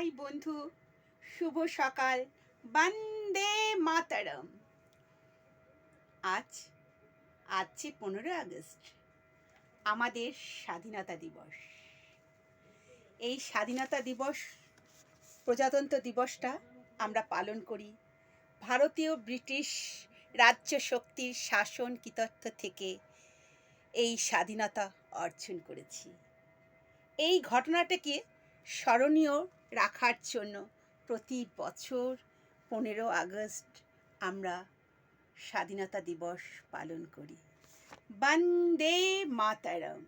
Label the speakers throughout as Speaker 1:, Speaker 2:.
Speaker 1: High বন্ধু, শুভ সকাল। বন্দে মাতারম। আজ আজ যে পনেরো আগস্ট, আমাদের স্বাধীনতা দিবস। এই স্বাধীনতা দিবস, প্রজাতন্ত্র দিবসটা আমরা পালন করি। ভারতীয় ব্রিটিশ রাজ্য শক্তির শাসন কৃতত্ব থেকে এই স্বাধীনতা অর্জন করেছি। এই ঘটনাটাকে স্মরণীয় রাখার জন্য প্রতি বছর পনেরো আগস্ট আমরা স্বাধীনতা দিবস পালন করি। বন্দে মাতারম।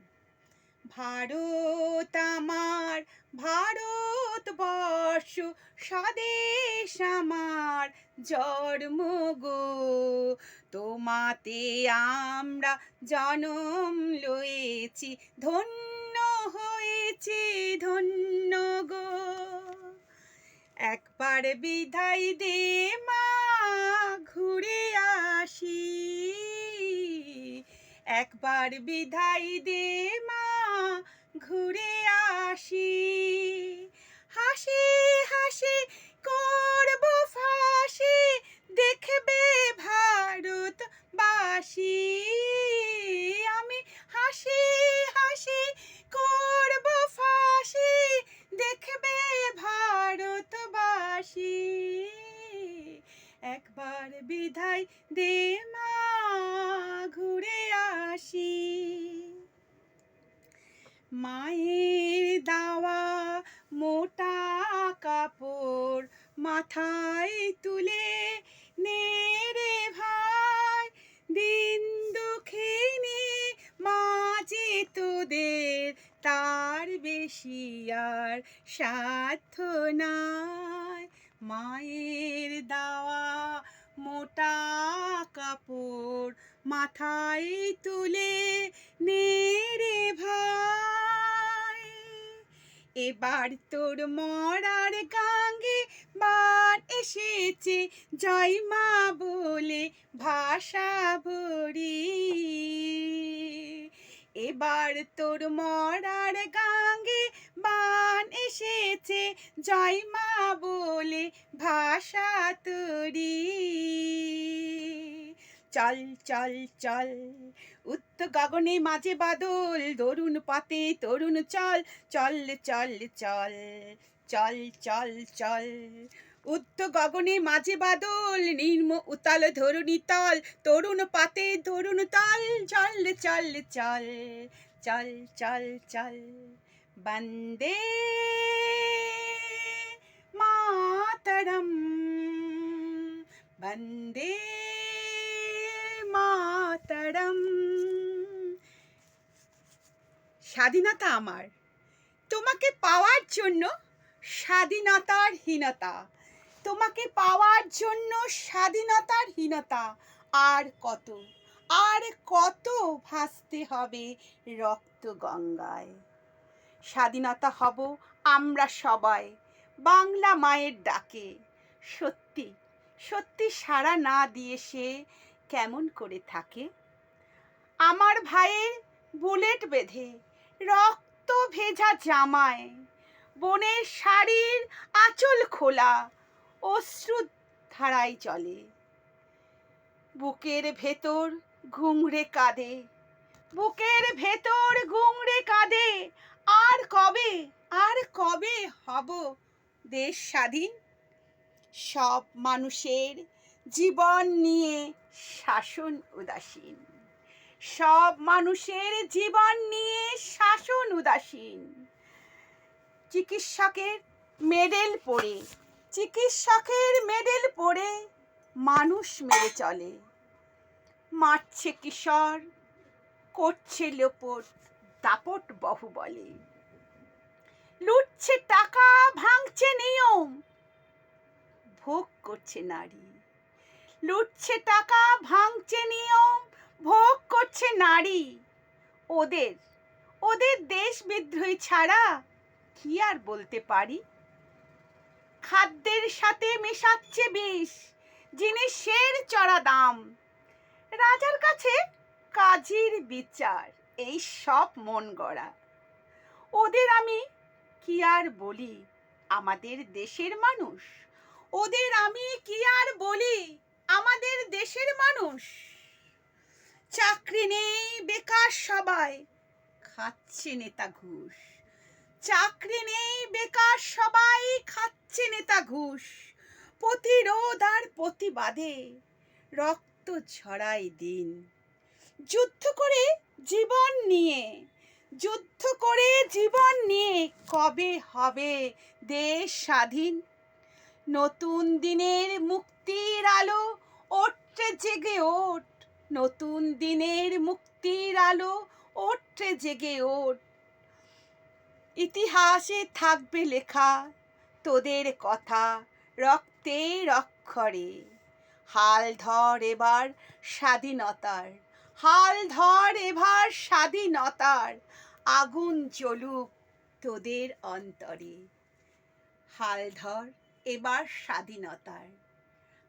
Speaker 1: ভারত আমার, ভারতবর্ষ স্বদেশ আমার। জন্ম গো তোমাতে আমরা জনম লয়েছি, ধন্য হয়েছি, ধন্য গো। একবার বিধাই দে মা, ঘুরে আসি। একবার বিধাই দে মা, ঘুরে আসি। হাসি হাসি ভারতবাসী আমি হাসি হাসি করব ফাঁসি। দেখবে ভারতবাসী, একবার বিদায় দে মা, ঘুরে আসি। মায়ের আর সাধ্য নাই। মায়ের দাওয়া মোটা কাপড় মাথায় তুলে নে রে ভাই। এবার তোর মরার গাঙ্গে বার এসেছে, জয় মা বলে ভাষা ভরি। এবার তোর মরার গাঙ্গে এসেছে। জয় মা বলে ভাষা তরি। চল চল চল। উত্ত গগনে মাঝে বাদল তরুণ পাতে তরুণ চল। চল চল চল চল চল চল। উত্ত গগনে মাঝে বাদল, নির্ম উতাল ধরুণী তল। তরুণ পাতে তরুণ তল। চল চল চল চল চল চল। বন্দে মাতরম বন্দে মাতরম স্বাধীনতা আমার তোমাকে পাওয়ার জন্য স্বাধীনতার হীনতা। তোমাকে পাওয়ার জন্য স্বাধীনতার হীনতা। আর কত আর কত ভাসতে হবে রক্ত গঙ্গায়। স্বাধীনতা হব আমরা সবাই, বাংলা মায়ের ডাকে। সত্যি সত্যি সাড়া না দিয়ে সে কেমন করে থাকে? আমার ভাইয়ের বুলেট বেঁধে, রক্ত ভেজা জামায়, বনের শাড়ির আঁচল খোলা, অশ্রু ধারায় চলে বুকের ভেতর ঘুংড়ে কাঁদে, বুকের ভেতর ঘুংড়ে কাঁদে আর কবে আর কবে হব দেশ স্বাধীন? সব মানুষের জীবন নিয়ে শাসন উদাসীন। সব মানুষের জীবন নিয়ে শাসন উদাসীন। চিকিৎসকের মেডেল পড়ে চিকিৎসকের মেডেল পড়ে মানুষ মেরে চলে। মারছে কিশোর, করছে লোপট দাপট বহু বলে লুটছে টাকা, ভাঙছে নিয়ম। ভোগ করছে নারী। লুটছে টাকা, ভাঙছে নিয়ম, ভোগ করছে নারী। ওদের ওদের দেশ বিদ্রোহী ছাড়া কি আর বলতে পারি? খাদ্যের সাথে মেশাচ্ছে বিষ, জিনিসের চড়া দাম। রাজার কাছে কাজের বিচার, এই সব মন গড়া। ওদের আমি কি আর বলি? আমাদের দেশের মানুষ। ওদের আমি কি আর বলি? আমাদের দেশের মানুষ। চাকরি নেই, বেকার সবাই। খাচ্ছে নেতা ঘুষ। চাকরি নেই, বেকার সবাই খাচ্ছে নেতা ঘুষ। প্রতিরোধ আর প্রতিবাদে রক্ত ঝরাই দিন। যুদ্ধ করে জীবন নিয়ে। যুদ্ধ করে জীবন নিয়ে কবে হবে দেশ স্বাধীন? নতুন দিনের মুক্তির আলো ওঠে জেগে ওঠ। নতুন দিনের মুক্তির আলো ওঠে জেগে ওঠ। ইতিহাসে থাকবে লেখা তোদের কথা রক্তে রক্ষরে। হাল ধর এবার স্বাধীনতার হাল ধর এবার স্বাধীনতার, আগুন জ্বলুক তোদের অন্তরে। হাল ধর এবার স্বাধীনতার,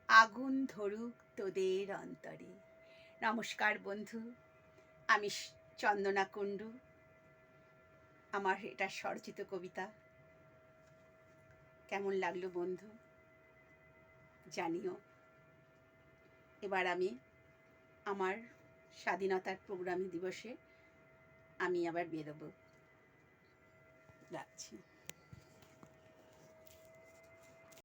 Speaker 1: আগুন ধরুক তোদের অন্তরে। নমস্কার বন্ধু, আমি চন্দনা কুণ্ডু। আমার এটা স্বরচিত কবিতা। কেমন লাগল বন্ধু? জানিও। এবার আমি আমার স্বাধীনতার প্রোগ্রামী দিবসে আমি আবার বেরোবো। যাচ্ছি।